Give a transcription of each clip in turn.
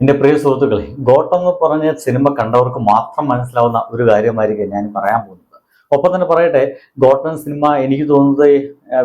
എന്റെ പ്രിയ സുഹൃത്തുക്കളെ ഗോട്ടം എന്ന് പറഞ്ഞ സിനിമ കണ്ടവർക്ക് മാത്രം മനസ്സിലാവുന്ന ഒരു കാര്യമായിരിക്കും ഞാൻ പറയാൻ പോകുന്നത്. ഒപ്പം തന്നെ പറയട്ടെ ഗോട്ടൻ സിനിമ എനിക്ക് തോന്നുന്നത്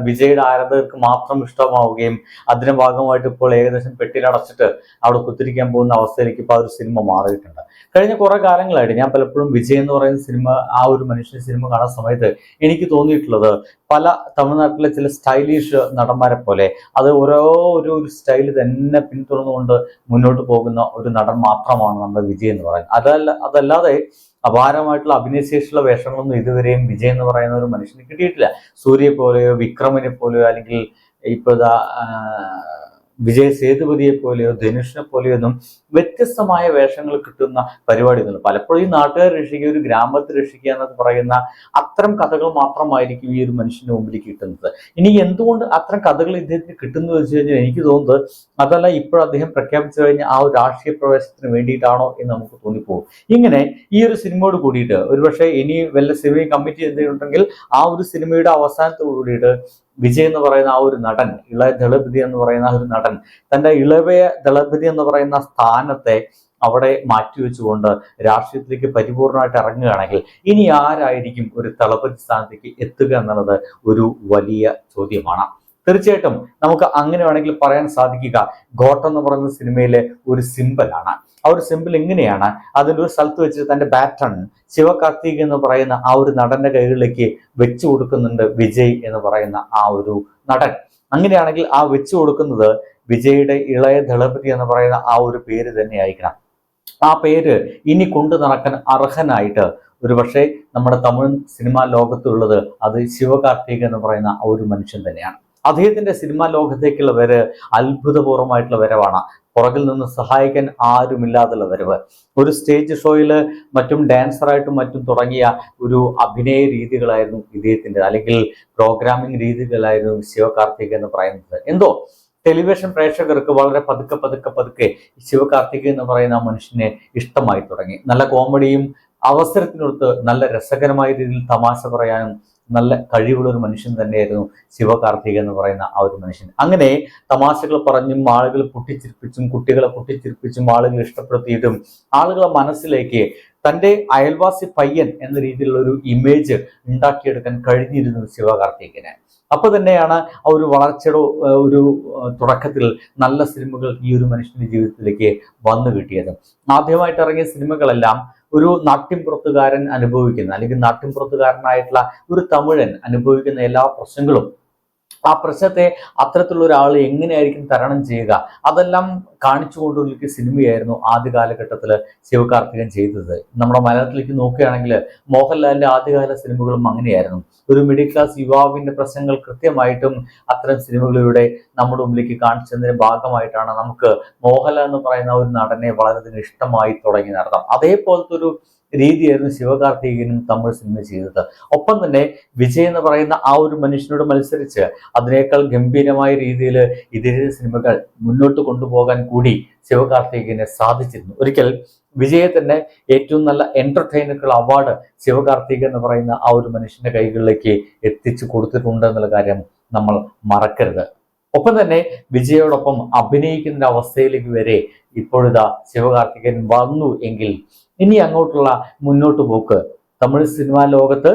വിജയുടെ ആരാധകർക്ക് മാത്രം ഇഷ്ടമാവുകയും അതിന്റെ ഭാഗമായിട്ട് ഇപ്പോൾ ഏകദേശം പെട്ടിയിലടച്ചിട്ട് അവിടെ കുത്തിരിക്കാൻ പോകുന്ന അവസ്ഥയിലേക്ക് ഇപ്പോൾ ആ ഒരു സിനിമ മാറിയിട്ടുണ്ട്. കഴിഞ്ഞ കുറെ കാലങ്ങളായിട്ട് ഞാൻ പലപ്പോഴും വിജയ് എന്ന് പറയുന്ന സിനിമ ആ ഒരു മനുഷ്യ സിനിമ കാണുന്ന സമയത്ത് എനിക്ക് തോന്നിയിട്ടുള്ളത് പല തമിഴ്നാട്ടിലെ ചില സ്റ്റൈലിഷ് നടന്മാരെ പോലെ അത് ഓരോ ഒരു സ്റ്റൈൽ തന്നെ പിന്തുടർന്നുകൊണ്ട് മുന്നോട്ട് പോകുന്ന ഒരു നടൻ മാത്രമാണ് നമ്മുടെ വിജയ് എന്ന് പറയുന്നത്. അതല്ല അതല്ലാതെ അപാരമായിട്ടുള്ള അഭിനയശേഷിയുള്ള വേഷങ്ങളൊന്നും ഇതുവരെയും വിജയ് എന്ന് പറയുന്ന ഒരു മനുഷ്യന് കിട്ടിയിട്ടില്ല. സൂര്യയെ പോലെയോ വിക്രമിനെ പോലെയോ അല്ലെങ്കിൽ ഇപ്പോഴത്തെ വിജയ് സേതുപതിയെ പോലെയോ ധനുഷിനെ പോലെയോ ഒന്നും വ്യത്യസ്തമായ വേഷങ്ങൾ കിട്ടുന്ന പരിപാടിയൊന്നുമില്ല. പലപ്പോഴും ഈ നാട്ടുകാർ രക്ഷിക്കുക ഒരു ഗ്രാമത്തെ രക്ഷിക്കുക എന്നൊക്കെ പറയുന്ന അത്തരം കഥകൾ മാത്രമായിരിക്കും ഈ ഒരു മനുഷ്യന്റെ മുമ്പിൽ കിട്ടുന്നത്. ഇനി എന്തുകൊണ്ട് അത്തരം കഥകൾ ഇദ്ദേഹത്തിന് കിട്ടുന്നു വെച്ച് കഴിഞ്ഞാൽ എനിക്ക് തോന്നുന്നത് അതല്ല ഇപ്പോൾ അദ്ദേഹം പ്രഖ്യാപിച്ചു കഴിഞ്ഞ ആ ഒരു രാഷ്ട്രീയ പ്രവേശനത്തിന് വേണ്ടിയിട്ടാണോ എന്ന് നമുക്ക് തോന്നിപ്പോകും. ഇങ്ങനെ ഈ ഒരു സിനിമയോട് കൂടിയിട്ട് ഒരുപക്ഷെ ഇനി വല്ല സിനിമയും കമ്മിറ്റ് ചെയ്തിട്ടുണ്ടെങ്കിൽ ആ ഒരു സിനിമയുടെ അവസാനത്തോടു കൂടിയിട്ട് വിജയ് എന്ന് പറയുന്ന ആ ഒരു നടൻ ഇളയ ദളപതി എന്ന് പറയുന്ന ഒരു നടൻ തന്റെ ഇളവയ ദളപതി എന്ന് പറയുന്ന സ്ഥാനത്തെ അവിടെ മാറ്റിവെച്ചുകൊണ്ട് രാഷ്ട്രീയത്തിലേക്ക് പരിപൂർണമായിട്ട് ഇറങ്ങുകയാണെങ്കിൽ ഇനി ആരായിരിക്കും ഒരു തളപതി സ്ഥാനത്തേക്ക് എത്തുക എന്നുള്ളത് ഒരു വലിയ ചോദ്യമാണ്. തീർച്ചയായിട്ടും നമുക്ക് അങ്ങനെ വേണമെങ്കിൽ പറയാൻ സാധിക്കുക. ഗോട്ട എന്ന് പറയുന്ന സിനിമയിലെ ഒരു സിമ്പിളാണ്. ആ ഒരു സിമ്പിൾ എങ്ങനെയാണ്? അതിന്റെ ഒരു സ്ഥലത്ത് വെച്ച് തന്റെ ബാറ്റൺ ശിവകാർത്തിക് എന്ന് പറയുന്ന ആ ഒരു നടന്റെ കൈകളിലേക്ക് വെച്ചു കൊടുക്കുന്നുണ്ട് വിജയ് എന്ന് പറയുന്ന ആ ഒരു നടൻ. അങ്ങനെയാണെങ്കിൽ ആ വെച്ചു കൊടുക്കുന്നത് വിജയുടെ ഇളയ ദളപതി എന്ന് പറയുന്ന ആ ഒരു പേര് തന്നെ ആയിരിക്കണം. ആ പേര് ഇനി കൊണ്ടു നടക്കാൻ അർഹനായിട്ട് ഒരു പക്ഷേ നമ്മുടെ തമിഴ് സിനിമാ ലോകത്തുള്ളത് അത് ശിവകാർത്തിക് എന്ന് പറയുന്ന ആ ഒരു മനുഷ്യൻ തന്നെയാണ്. അദ്ദേഹത്തിന്റെ സിനിമാ ലോകത്തേക്കുള്ള വരെ അത്ഭുതപൂർവമായിട്ടുള്ള വരവാണ്. പുറകിൽ നിന്ന് സഹായിക്കാൻ ആരുമില്ലാതുള്ള വരവ്. ഒരു സ്റ്റേജ് ഷോയിൽ മറ്റും ഡാൻസറായിട്ടും മറ്റും തുടങ്ങിയ ഒരു അഭിനയ രീതികളായിരുന്നു ഇദ്ദേഹത്തിന്റെ അല്ലെങ്കിൽ പ്രോഗ്രാമിംഗ് രീതികളായിരുന്നു ശിവകാർത്തിക് എന്ന് പറയുന്നത്. എന്തോ ടെലിവിഷൻ പ്രേക്ഷകർക്ക് വളരെ പതുക്കെ പതുക്കെ പതുക്കെ ശിവകാർത്തിക് എന്ന് പറയുന്ന മനുഷ്യനെ ഇഷ്ടമായി തുടങ്ങി. നല്ല കോമഡിയും അവസരത്തിനൊത്ത് നല്ല രസകരമായ രീതിയിൽ തമാശ പറയാനും നല്ല കഴിവുള്ള ഒരു മനുഷ്യൻ തന്നെയായിരുന്നു ശിവകാർത്തിക എന്ന് പറയുന്ന ആ ഒരു മനുഷ്യൻ. അങ്ങനെ തമാശകൾ പറഞ്ഞും ആളുകൾ പൊട്ടിച്ചിരിപ്പിച്ചും കുട്ടികളെ പൊട്ടിച്ചിരിപ്പിച്ചും ആളുകൾ ഇഷ്ടപ്പെടുത്തിയിട്ടും ആളുകളെ മനസ്സിലേക്ക് തന്റെ അയൽവാസി പയ്യൻ എന്ന രീതിയിലുള്ള ഒരു ഇമേജ് ഉണ്ടാക്കിയെടുക്കാൻ കഴിഞ്ഞിരുന്നു ശിവകാർത്തികന്. അപ്പൊ തന്നെയാണ് ആ ഒരു വളർച്ചയുടെ ഒരു തുടക്കത്തിൽ നല്ല സിനിമകൾ ഈ ഒരു മനുഷ്യന്റെ ജീവിതത്തിലേക്ക് വന്നു കിട്ടിയത്. ആദ്യമായിട്ട് ഇറങ്ങിയ സിനിമകളെല്ലാം ഒരു നാട്യംപുറത്തുകാരൻ അനുഭവിക്കുന്ന അല്ലെങ്കിൽ നാട്യംപുറത്തുകാരനായിട്ടുള്ള ഒരു തമിഴൻ അനുഭവിക്കുന്ന എല്ലാ പ്രശ്നങ്ങളും ആ പ്രശ്നത്തെ അത്തരത്തിലുള്ള ഒരാൾ എങ്ങനെയായിരിക്കും തരണം ചെയ്യുക? അതെല്ലാം കാണിച്ചു കാണിച്ചുകൊണ്ടുള്ള സിനിമയായിരുന്നു ആദ്യ കാലഘട്ടത്തിൽ ശിവകാർത്തികൻ ചെയ്തത്. നമ്മുടെ മലയാളത്തിലേക്ക് നോക്കുകയാണെങ്കിൽ മോഹൻലാലിന്റെ ആദ്യകാല സിനിമകളും അങ്ങനെയായിരുന്നു. ഒരു മിഡിൽ ക്ലാസ് യുവാവിന്റെ പ്രശ്നങ്ങൾ കൃത്യമായിട്ടും അത്തരം സിനിമകളിലൂടെ നമ്മുടെ മുമ്പിലേക്ക് കാണിച്ചതിന്റെ ഭാഗമായിട്ടാണ് നമുക്ക് മോഹൻലാൽ എന്ന് പറയുന്ന ഒരു നടനെ വളരെയധികം ഇഷ്ടമായി തുടങ്ങി നടത്താം അതേപോലത്തെ ഒരു രീതിയായിരുന്നു ശിവകാർത്തികനും തമിഴ് സിനിമ ചെയ്തത്. ഒപ്പം തന്നെ വിജയ് എന്ന് പറയുന്ന ആ ഒരു മനുഷ്യനോട് മത്സരിച്ച് അതിനേക്കാൾ ഗംഭീരമായ രീതിയിൽ ഇതേ സിനിമകൾ മുന്നോട്ട് കൊണ്ടുപോകാൻ കൂടി ശിവകാർത്തികന് സാധിച്ചിരുന്നു. ഒരിക്കൽ വിജയെ തന്നെ ഏറ്റവും നല്ല എന്റർടൈനറുകൾ അവാർഡ് ശിവകാർത്തിക് എന്ന് പറയുന്ന ആ ഒരു മനുഷ്യന്റെ കൈകളിലേക്ക് എത്തിച്ചു കൊടുത്തിട്ടുണ്ട് എന്നുള്ള കാര്യം നമ്മൾ മറക്കരുത്. ഒപ്പം തന്നെ വിജയോടൊപ്പം അഭിനയിക്കുന്ന അവസ്ഥയിലേക്ക് വരെ ഇപ്പോഴിതാ ശിവകാർത്തികൻ വന്നു എങ്കിൽ ഇനി അങ്ങോട്ടുള്ള മുന്നോട്ട് പോക്ക്. തമിഴ് സിനിമാ ലോകത്ത്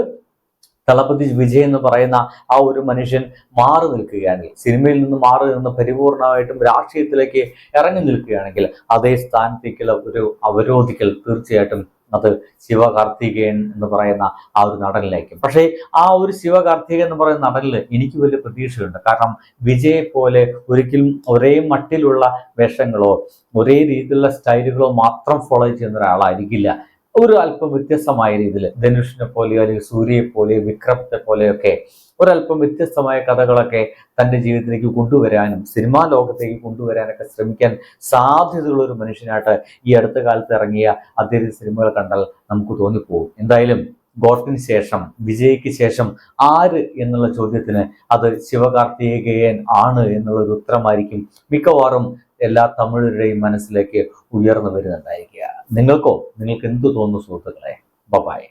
തളപതി വിജയ് എന്ന് പറയുന്ന ആ ഒരു മനുഷ്യൻ മാറി നിൽക്കുകയാണെങ്കിൽ സിനിമയിൽ നിന്ന് മാറി നിന്ന് പരിപൂർണമായിട്ടും രാഷ്ട്രീയത്തിലേക്ക് ഇറങ്ങി നിൽക്കുകയാണെങ്കിൽ അതേ സ്ഥാനത്തേക്കുള്ള ഒരു അവരോധിക്കൽ തീർച്ചയായിട്ടും അത് ശിവകാർത്തികേയൻ എന്ന് പറയുന്ന ആ ഒരു നടനിലേക്കും പക്ഷേ ആ ഒരു ശിവകാർത്തികൻ എന്ന് പറയുന്ന നടനിൽ എനിക്ക് വലിയ പ്രതീക്ഷയുണ്ട്. കാരണം വിജയെ പോലെ ഒരിക്കലും ഒരേ മട്ടിലുള്ള വേഷങ്ങളോ ഒരേ രീതിയിലുള്ള സ്റ്റൈലുകളോ മാത്രം ഫോളോ ചെയ്യുന്ന ഒരാളായിരിക്കില്ല. ഒരു അല്പം വ്യത്യസ്തമായ രീതിയിൽ ധനുഷിനെ പോലെയോ അല്ലെങ്കിൽ സൂര്യയെ പോലെയോ വിക്രമത്തെ പോലെയൊക്കെ ഒരല്പം വ്യത്യസ്തമായ കഥകളൊക്കെ തന്റെ ജീവിതത്തിലേക്ക് കൊണ്ടുവരാനും സിനിമാ ലോകത്തേക്ക് കൊണ്ടുവരാനൊക്കെ ശ്രമിക്കാൻ സാധ്യതയുള്ള ഒരു മനുഷ്യനായിട്ട് ഈ അടുത്ത കാലത്ത് ഇറങ്ങിയ അദ്ദേഹത്തിന്റെ സിനിമകൾ കണ്ടാൽ നമുക്ക് തോന്നിപ്പോകും. എന്തായാലും ഗോട്ടിന് ശേഷം വിജയ്ക്ക് ശേഷം ആര് എന്നുള്ള ചോദ്യത്തിന് അത് ശിവകാർത്തികേയൻ ആണ് എന്നുള്ളൊരു ഉത്തരമായിരിക്കും മിക്കവാറും എല്ലാ തമിഴരുടെയും മനസ്സിലേക്ക് ഉയർന്നു വരുന്നുണ്ടായിരിക്കുക. നിങ്ങൾക്കോ നിങ്ങൾക്ക് എന്തു തോന്നുന്നു സുഹൃത്തുക്കളെ? ബബായ്